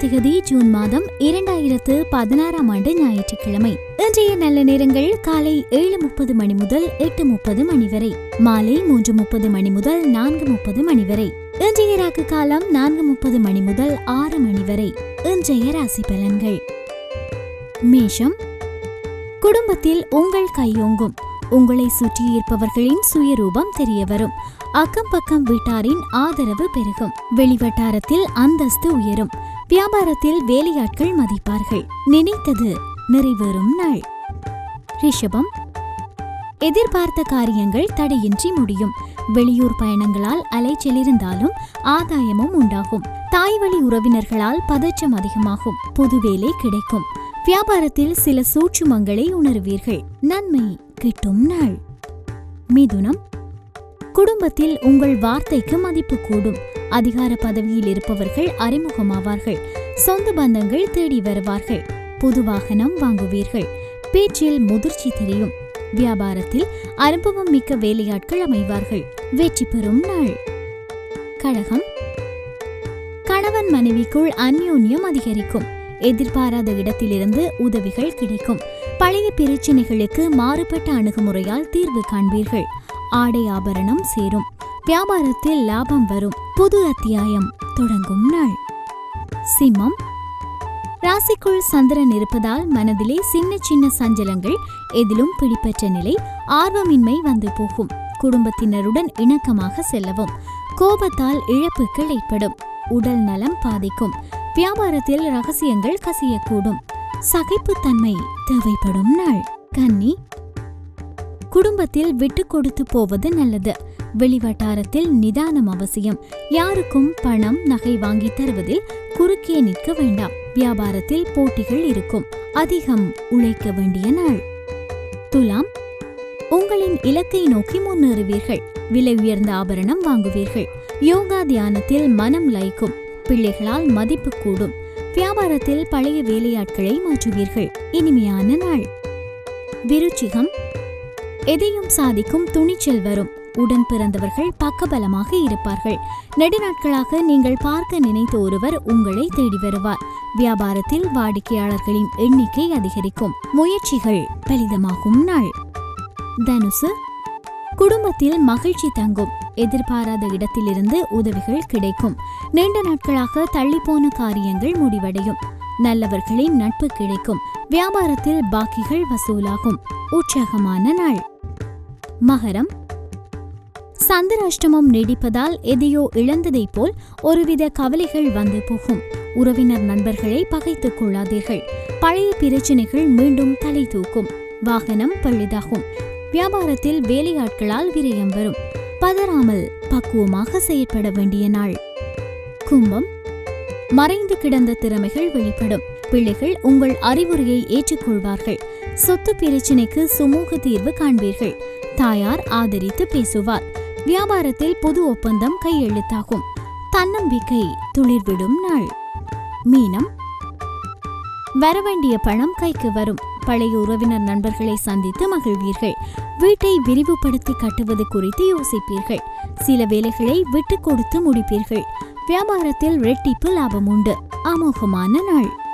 திகதி ஜூன் மாதம் இரண்டாயிரத்து பதினாறாம் ஆண்டு ஞாயிற்றுக்கிழமை. இன்றைய நல்ல நேரங்கள் காலை ஏழு முப்பது மணி முதல் எட்டு முப்பது மணி வரை. மாலை மூன்று முப்பது மணி முதல் நான்கு முப்பது மணி வரை. இன்றைய ராக்கு காலம் நான்கு முப்பது மணி முதல் ஆறு மணி வரை. இன்றைய ராசி பலன்கள். மேஷம். குடும்பத்தில் உங்கள் கையோங்கும் உங்களை சுற்றியிருப்பவர்களின் சுயரூபம் தெரிய வரும். அக்கம் பக்கம் வீட்டாரின் ஆதரவு பெருகும். வெளிவட்டாரத்தில் அந்தஸ்து உயரும். வியாபாரத்தில் வேலையாட்கள் மதிப்பார்கள். நினைத்தது நிறைவேறும் நாள். ரிஷபம். எதிர்பார்த்த காரியங்கள் தடையின்றி முடியும். வெளியூர் பயணங்களால் அலைச்சல் இருந்தாலும் ஆதாயமும் உண்டாகும். தாய்வழி உறவினர்களால் பதற்றம் அதிகமாகும். புது வேலை கிடைக்கும். வியாபாரத்தில் சில சூட்சுமங்களை உணர்வீர்கள். நன்மை கிட்டும் நாள். மிதுனம். குடும்பத்தில் உங்கள் வார்த்தைக்கு மதிப்பு கூடும். அதிகார பதவியில் இருப்பவர்கள் அறிமுகமாவார்கள். சொந்த பந்தங்கள் தேடி வருவார்கள். புது வாகனம் வாங்குவீர்கள். பேச்சில் முதிர்ச்சி தெரியும். வியாபாரத்தில் அனுபவம் மிக்க வேலையாட்கள் அமைவார்கள். வெற்றி பெறும் நாள். கழகம். கணவன் மனைவிக்குள் அந்யோன்யம் அதிகரிக்கும். எதிர்பாராத இடத்திலிருந்து உதவிகள் கிடைக்கும். பழைய பிரச்சினைகளுக்கு மாறுபட்ட அணுகுமுறையால் தீர்வு காண்பீர்கள். ஆடை ஆபரணம் சேரும். வியாபாரத்தில் லாபம் வரும். புது அத்தியாயம் தொடங்கும் நாள். சிம்மம். ராசிக்குள் சந்திரன் இருப்பதால் மனதிலே சின்ன சின்ன சஞ்சலங்கள் எதிலும் பிடிப்பற்ற நிலை ஆர்வமின்மை வந்து போகும். குடும்பத்தினருடன் இணக்கமாக செல்லவும். கோபத்தால் இழப்புகள் ஏற்படும் உடல் நலம் பாதிக்கும். வியாபாரத்தில் ரகசியங்கள் கசியக்கூடும். சகிப்புத்தன்மை தேவைப்படும் நாள். கன்னி. குடும்பத்தில் விட்டு கொடுத்து போவது நல்லது. வெளிவட்டாரத்தில் நிதானம் அவசியம். யாருக்கும் பணம் நகை வாங்கி தருவதில் குறுக்கே நிற்க வேண்டாம். வியாபாரத்தில் போட்டிகள் இருக்கும். அதிகம் உழைக்க வேண்டிய நாள். துலாம். உங்களின் இலக்கை நோக்கி முன்னேறுவீர்கள். விலை உயர்ந்த ஆபரணம் வாங்குவீர்கள். யோகா தியானத்தில் மனம் லைக்கும் பிள்ளைகளால் மதிப்பு கூடும். வியாபாரத்தில் பழைய வேலையாட்களை மாற்றுவீர்கள். இனிமையான நாள். விருச்சிகம். எதையும் சாதிக்கும் துணிச்சல் வரும். உடன் பிறந்தவர்கள் பக்கபலமாக இருப்பார்கள். நெடுநாட்களாக நீங்கள் பார்க்க நினைத்த ஒருவர் உங்களை தேடி வருவார். வியாபாரத்தில் வாடிக்கையாளர்களின் எண்ணிக்கை அதிகரிக்கும். முயற்சிகள் பலிதமாகும் நாள். தனுசு. குடும்பத்தில் மகிழ்ச்சி தங்கும். எதிர்பாராத இடத்திலிருந்து உதவிகள் கிடைக்கும். நீண்ட நாட்களாக தள்ளிப்போன காரியங்கள் முடிவடையும். நல்லவர்களின் நட்பு கிடைக்கும். வியாபாரத்தில் பாக்கிகள் வசூலாகும். உற்சாகமான நாள். மகரம். சந்திராஷ்டமம் நீடிப்பதால் எதையோ இழந்ததைப் போல் ஒருவித கவலைகள் வந்து போகும். உறவினர் நண்பர்களை பகைத்துக் கொள்ளாதீர்கள். பழைய பிரச்சனைகள் மீண்டும் தலை தூக்கும். வாகனம் பழுதாகும். வியாபாரத்தில் வேலையாட்களால் விரயம் வரும். பதறாமல் பக்குவமாக செயற்பட வேண்டிய நாள். கும்பம். மறைந்து கிடந்த திறமைகள் வெளிப்படும். பிள்ளைகள் உங்கள் அறிவுரையை ஏற்றுக்கொள்வார்கள். சொத்து பிரச்சினைக்கு சுமூக தீர்வு காண்பீர்கள். தாயார் ஆதரித்து பேசுவார். வியாபாரத்தில் புது ஒப்பந்தம் கையெழுத்தாகும். தன்னம்பிக்கை துளிர்விடும் நாள். மீனம். வரவேண்டிய பணம் கைக்கு வரும். பழைய உறவினர் நண்பர்களை சந்தித்து மகிழ்வீர்கள். வீட்டை விரிவுபடுத்தி கட்டுவது குறித்து யோசிப்பீர்கள். சில வேலைகளை விட்டு கொடுத்து முடிப்பீர்கள். வியாபாரத்தில் ரெட்டிப்பு லாபம் உண்டு. அமோகமான நாள்.